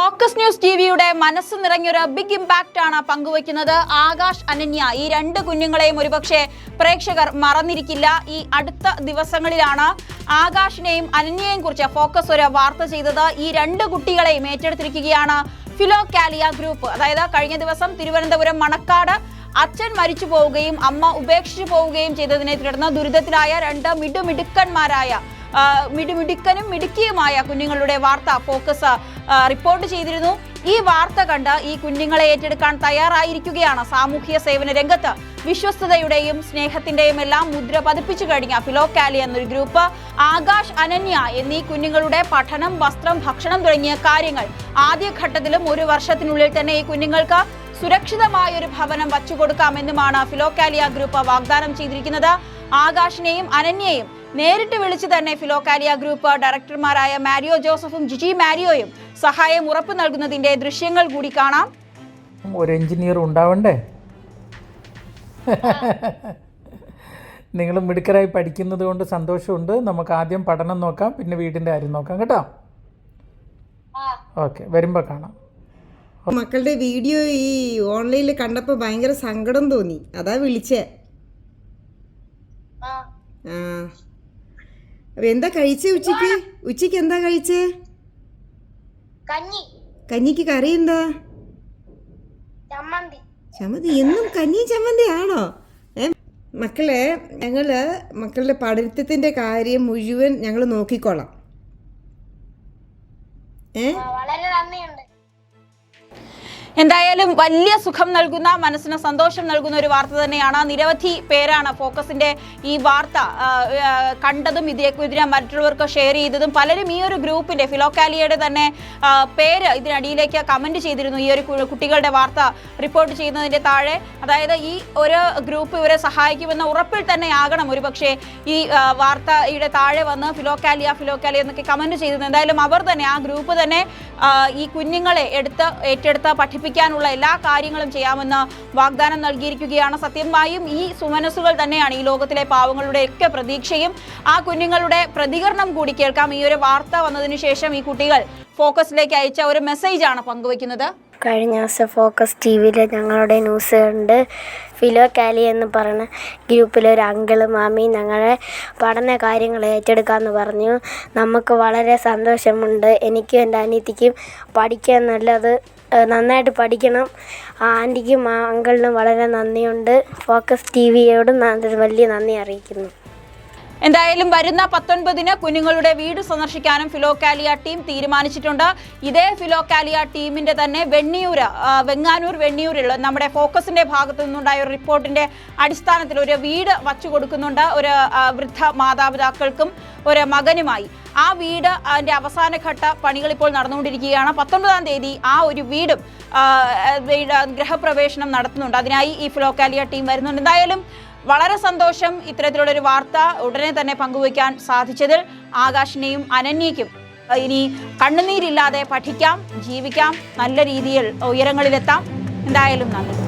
Focus news ടിവിയുടെ മനസ്സ് നിറഞ്ഞൊരു ബിഗ് ഇമ്പാക്റ്റ് ആണ് പങ്കുവയ്ക്കുന്നത്. ആകാശ് അനന്യ ഈ രണ്ട് കുഞ്ഞുങ്ങളെയും ഒരുപക്ഷെ പ്രേക്ഷകർ മറന്നിരിക്കില്ല. ഈ അടുത്ത ദിവസങ്ങളിലാണ് ആകാശിനെയും അനന്യയെയും കുറിച്ച് ഫോക്കസ് ഒരു വാർത്ത ചെയ്തത്. ഈ രണ്ട് കുട്ടികളെയും ഏറ്റെടുത്തിരിക്കുകയാണ് ഫിലോ കാലിയ ഗ്രൂപ്പ്. അതായത് കഴിഞ്ഞ ദിവസം തിരുവനന്തപുരം മണക്കാട് അച്ഛൻ മരിച്ചു പോവുകയും അമ്മ ഉപേക്ഷിച്ചു പോവുകയും ചെയ്തതിനെ തുടർന്ന് ദുരിതത്തിലായ രണ്ട് മിടുമിടുക്കന്മാരായ മിടുമിടുക്കനും മിടുക്കിയുമായ കുഞ്ഞുങ്ങളുടെ വാർത്ത ഫോക്കസ് റിപ്പോർട്ട് ചെയ്തിരുന്നു. ഈ വാർത്ത കണ്ട് ഈ കുഞ്ഞുങ്ങളെ ഏറ്റെടുക്കാൻ തയ്യാറായിരിക്കുകയാണ് സാമൂഹ്യ സേവന രംഗത്ത്. വിശ്വസ്തതയുടെയും സ്നേഹത്തിന്റെയും എല്ലാം മുദ്ര പതിപ്പിച്ചു കഴിഞ്ഞ ഫിലോക്കാലി എന്നൊരു ഗ്രൂപ്പ് ആകാശ് അനന്യ എന്നീ കുഞ്ഞുങ്ങളുടെ പഠനം വസ്ത്രം ഭക്ഷണം തുടങ്ങിയ കാര്യങ്ങൾ ആദ്യഘട്ടത്തിലും ഒരു വർഷത്തിനുള്ളിൽ തന്നെ ഈ കുഞ്ഞുങ്ങൾക്ക് സുരക്ഷിതമായ ഒരു ഭവനം വച്ചുകൊടുക്കാമെന്നുമാണ് ഫിലോക്കാലിയ ഗ്രൂപ്പ് വാഗ്ദാനം ചെയ്തിരിക്കുന്നത്. ആകാശിനെയും അനന്യയും നേരിട്ട് വിളിച്ച് തന്നെ ഫിലോകാലിയ ഗ്രൂപ്പ് ഡയറക്ടർമാരായ മാരിയോ ജോസഫും ജിജി മാരിയോയും സഹായം ഉറപ്പു നൽകുന്നതിന്റെ ദൃശ്യങ്ങൾ കൂടി കാണാം. ഒരു എഞ്ചിനീയർ ഉണ്ടാവണ്ടേ? നിങ്ങൾ മിടുക്കരായി പഠിക്കുന്നത് കൊണ്ട് സന്തോഷമുണ്ട്. നമുക്ക് ആദ്യം പഠനം നോക്കാം പിന്നെ വീടിന്റെ കാര്യം നോക്കാം കേട്ടോ? ഓക്കെ വരുമ്പോൾ കാണാം. മക്കളുടെ വീഡിയോ ഈ ഓൺലൈനിൽ കണ്ടപ്പോൾ ഭയങ്കര സങ്കടം തോന്നി. അതാ വിളിച്ചേ. ആ. അപ്പൊ എന്താ കഴിച്ചേ ഉച്ചയ്ക്ക് ഉച്ചയ്ക്ക് എന്താ കഴിച്ചേ? കഞ്ഞി. കഞ്ഞിക്ക് കറി എന്താ? ചമ്മന്തി. ചമ്മന്തി. എന്നും കഞ്ഞിയും ചമ്മന്തി ആണോ? മക്കളെ ഞങ്ങൾ മക്കളുടെ പഠിത്തത്തിന്റെ കാര്യം മുഴുവൻ ഞങ്ങൾ നോക്കിക്കോളാം. ഏ? വളരെ നന്ദിയുണ്ട്. എന്തായാലും വലിയ സുഖം നൽകുന്ന മനസ്സിന് സന്തോഷം നൽകുന്ന ഒരു വാർത്ത തന്നെയാണ്. നിരവധി പേരാണ് ഫോക്കസിന്റെ ഈ വാർത്ത കണ്ടതും ഇതിനെതിരെ മറ്റുള്ളവർക്ക് ഷെയർ ചെയ്തതും. പലരും ഈ ഒരു ഗ്രൂപ്പിന്റെ ഫിലോക്കാലിയയുടെ തന്നെ പേര് ഇതിനടിയിലേക്ക് കമന്റ് ചെയ്തിരുന്നു. ഈ ഒരു കുട്ടികളുടെ വാർത്ത റിപ്പോർട്ട് ചെയ്യുന്നതിന്റെ താഴെ. അതായത് ഈ ഒരു ഗ്രൂപ്പ് ഇവരെ സഹായിക്കുമെന്ന ഉറപ്പിൽ തന്നെ ആകണം. ഒരുപക്ഷെ ഈ വാർത്തയുടെ താഴെ വന്ന് ഫിലോക്കാലിയ ഫിലോക്കാലിയ എന്നൊക്കെ കമന്റ് ചെയ്തിരുന്നു. എന്തായാലും അവർ തന്നെ ആ ഗ്രൂപ്പ് തന്നെ ഈ കുഞ്ഞുങ്ങളെ എടുത്ത് ഏറ്റെടുത്ത് പഠിപ്പിക്കാനുള്ള എല്ലാ കാര്യങ്ങളും ചെയ്യാമെന്ന് വാഗ്ദാനം നൽകിയിരിക്കുകയാണ്. സത്യമായും ഈ സുമനസ്സുകൾ തന്നെയാണ് ഈ ലോകത്തിലെ പാവങ്ങളുടെ ഒക്കെ പ്രതീക്ഷയും. ആ കുഞ്ഞുങ്ങളുടെ പ്രതികരണം കൂടി കേൾക്കാം. ഈ ഒരു വാർത്ത വന്നതിന് ശേഷം ഈ കുട്ടികൾ ഫോക്കസിലേക്ക് അയച്ച ഒരു മെസ്സേജാണ് പങ്കുവയ്ക്കുന്നത്. കഴിഞ്ഞ ദിവസം ഫോക്കസ് ടി വിയിൽ ഞങ്ങളുടെ ന്യൂസ് കണ്ട് ഫിലോ കാലി എന്ന് പറയുന്ന ഗ്രൂപ്പിലൊരു അങ്കിൾ മാമി ഞങ്ങളെ പഠന കാര്യങ്ങൾ ഏറ്റെടുക്കാമെന്ന് പറഞ്ഞു. നമുക്ക് വളരെ സന്തോഷമുണ്ട്. എനിക്കും എന്റെ അനിയത്തിക്കും പഠിക്കാൻ നല്ലത് നന്നായിട്ട് പഠിക്കണം. ആന്റിക്കും ആ അങ്കിളിനും വളരെ നന്ദിയുണ്ട്. ഫോക്കസ് ടി വിയോടും വലിയ നന്ദി അറിയിക്കുന്നു. എന്തായാലും വരുന്ന പത്തൊൻപതിന് കുഞ്ഞുങ്ങളുടെ വീട് സന്ദർശിക്കാനും ഫിലോക്കാലിയ ടീം തീരുമാനിച്ചിട്ടുണ്ട്. ഇതേ ഫിലോക്കാലിയ ടീമിന്റെ തന്നെ വെണ്ണിയൂർ വെങ്ങാനൂർ വെണ്ണിയൂരിൽ നമ്മുടെ ഫോക്കസിന്റെ ഭാഗത്തു നിന്നുണ്ടായ ഒരു റിപ്പോർട്ടിന്റെ അടിസ്ഥാനത്തിൽ ഒരു വീട് വച്ചു കൊടുക്കുന്നുണ്ട് ഒരു വൃദ്ധ മാതാപിതാക്കൾക്കും ഒരു മകനുമായി. ആ വീട് അതിന്റെ അവസാനഘട്ട പണികൾ ഇപ്പോൾ നടന്നുകൊണ്ടിരിക്കുകയാണ്. പത്തൊൻപതാം തീയതി ആ ഒരു വീടും ഗൃഹപ്രവേശനം നടത്തുന്നുണ്ട്. അതിനായി ഈ ഫിലോക്കാലിയ ടീം വരുന്നുണ്ട്. എന്തായാലും വളരെ സന്തോഷം ഇത്തരത്തിലുള്ള ഒരു വാർത്ത ഉടനെ തന്നെ പങ്കുവയ്ക്കാൻ സാധിച്ചതിൽ ആകാശിനെയും അനന്യയ്ക്കും ഇനി കണ്ണുനീരില്ലാതെ പഠിക്കാം ജീവിക്കാം നല്ല രീതിയിൽ ഉയരങ്ങളിലെത്താം. എന്തായാലും നന്ദി.